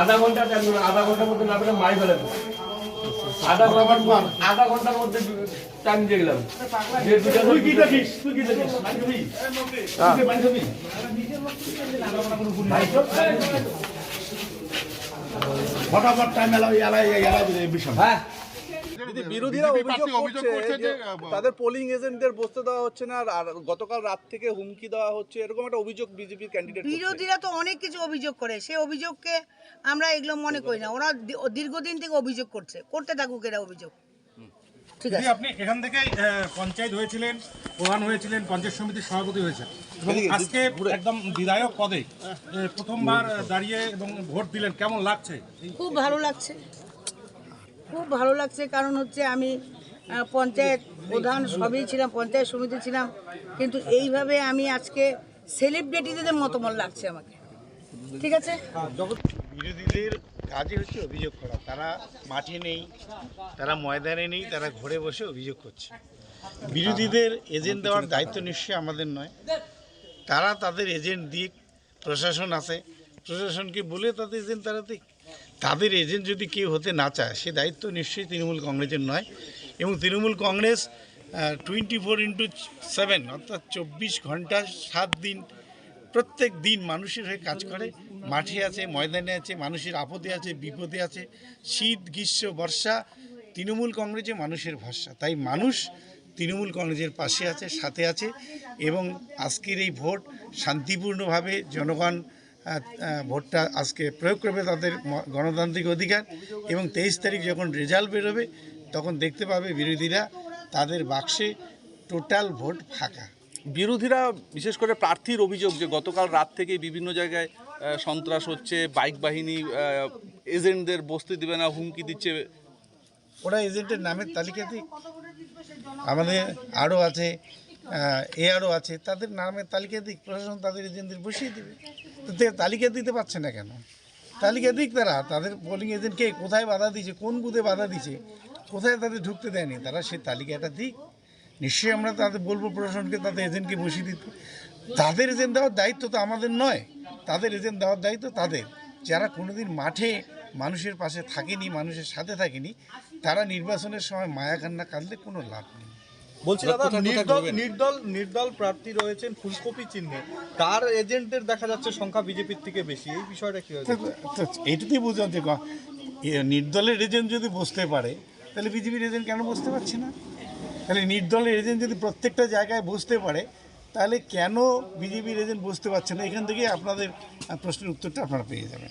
আধা ঘণ্টা টাইম আধা ঘণ্টার মধ্যে না পেলে মাই ফেলে আধা ঘণ্টা আধা ঘণ্টার মধ্যে টাইম দিয়ে গেলাম তুই কি দেখিস তুই কি দেখিস ফটাফট টাইম এলাই এলাই এলাই বিষয় হ্যাঁ যদি বিরোধীরা অভিযোগ করছে যে, তাদের পোলিং এজেন্টদের বসতে দেওয়া হচ্ছে না আর গতকাল রাত থেকে হুমকি দেওয়া হচ্ছে এরকম একটা অভিযোগ বিজেপির ক্যান্ডিডেট বিরোধীরা তো অনেক কিছু অভিযোগ করে সেই অভিযোগকে আমরা এগুলো মনে করি না। ওরা দীর্ঘদিন থেকে অভিযোগ করছে করতে থাকুক এরা অভিযোগ। ঠিক আছে। আপনি এখান থেকে পঞ্চায়েত হয়েছিলেন প্রধান হয়েছিলেন পঞ্চায়েত সমিতির সভাপতি হয়েছেন এবং আজকে একদম বিধায়ক পদে প্রথমবার দাঁড়িয়ে এবং ভোট দিলেন কেমন লাগছে? খুব ভালো লাগছে। খুব ভালো লাগছে, কারণ হচ্ছে আমি পঞ্চায়েত প্রধান সবই ছিলাম, পঞ্চায়েত সমিতি ছিলাম, কিন্তু এইভাবে আমি আজকে সেলিব্রিটিদের মতো মনে লাগছে আমাকে। ঠিক আছে? বিরোধীদের কাজই হচ্ছে অভিযোগ করা, তারা মাঠে নেই, তারা ময়দানে নেই, তারা ঘরে বসে অভিযোগ করছে। বিরোধীদের এজেন্ট দেওয়ার দায়িত্ব নিশ্চয়ই আমাদের নয়। তারা তাদের এজেন্ট দিক প্রশাসন আছে। প্রশাসনকে বলে তাদের এজেন্ট তারা দিক তাদের এজেন্ট যদি কেউ হতে না চায়, সে দায়িত্ব নিশ্চয়ই তৃণমূল কংগ্রেসের নয়। এবং Trinamool Congress twenty four into seven অর্থাৎ চব্বিশ ঘণ্টা, সাত দিন, প্রত্যেক দিন মানুষের হয়ে কাজ করে। মাঠে আছে, ময়দানে আছে, মানুষের আপদে আছে, বিপদে আছে। শীত, গ্রীষ্ম, বর্ষা, তৃণমূল কংগ্রেসে মানুষের ভরসা। তাই মানুষ তৃণমূল কংগ্রেসের পাশে আছে, সাথে আছে। এবং আজকের এই ভোট শান্তিপূর্ণভাবে জনগণ ভোটটা আজকে প্রয়োগ করবে তাদের গণতান্ত্রিক অধিকার এবং তেইশ তারিখ যখন রেজাল্ট বেরোবে তখন দেখতে পাবে বিরোধীরা তাদের বাক্সে টোটাল ভোট ফাঁকা। বিরোধীরা বিশেষ করে প্রার্থীর অভিযোগ যে গতকাল রাত থেকে বিভিন্ন জায়গায় সন্ত্রাস হচ্ছে বাইক বাহিনী এজেন্টদের বসতে দিবে না হুমকি দিচ্ছে। ওরা এজেন্টের নামের তালিকা দিক আমাদের আরও আছে এ আরও আছে তাদের নামের তালিকা দিক প্রশাসন তাদের এজেন্টদের বসিয়ে দেবে। তালিকা দিতে পারছে না কেন? তালিকা দিক তারা, তাদের পোলিং এজেন্টকে কোথায় বাধা দিয়েছে, কোন বুথে বাধা দিয়েছে, কোথায় তাদের ঢুকতে দেয়নি, তারা সেই তালিকাটা দিক। নিশ্চয়ই আমরা তাদের বলব প্রশাসনকে, তাদের এজেন্টকে বসিয়ে দিতে। তাদের এজেন্ট দেওয়ার দায়িত্ব তো আমাদের নয়, তাদের এজেন্ট দেওয়ার দায়িত্ব তাদের। যারা কোনোদিন মাঠে মানুষের পাশে থাকেনি, মানুষের সাথে থাকেনি, তারা নির্বাচনের সময় মায়া কান্না কাঁদলে কোনো লাভ নেই। বলছি দাদা নির্দল নির্দল নির্দল প্রার্থী রয়েছেন ফুলকপি চিহ্নে। তার এজেন্টদের দেখা যাচ্ছে সংখ্যা বিজেপির থেকে বেশি? এই বিষয়টা কি হয়েছে? এইটুকুই বুঝলাম যে নির্দলের এজেন্ট যদি বসতে পারে তাহলে বিজেপির এজেন্ট কেন বসতে পারছে না? তাহলে নির্দলের এজেন্ট যদি প্রত্যেকটা জায়গায় বসতে পারে তাহলে কেন বিজেপির এজেন্ট বসতে পারছে না? এখান থেকে আপনাদের প্রশ্নের উত্তরটা আপনারা পেয়ে যাবেন।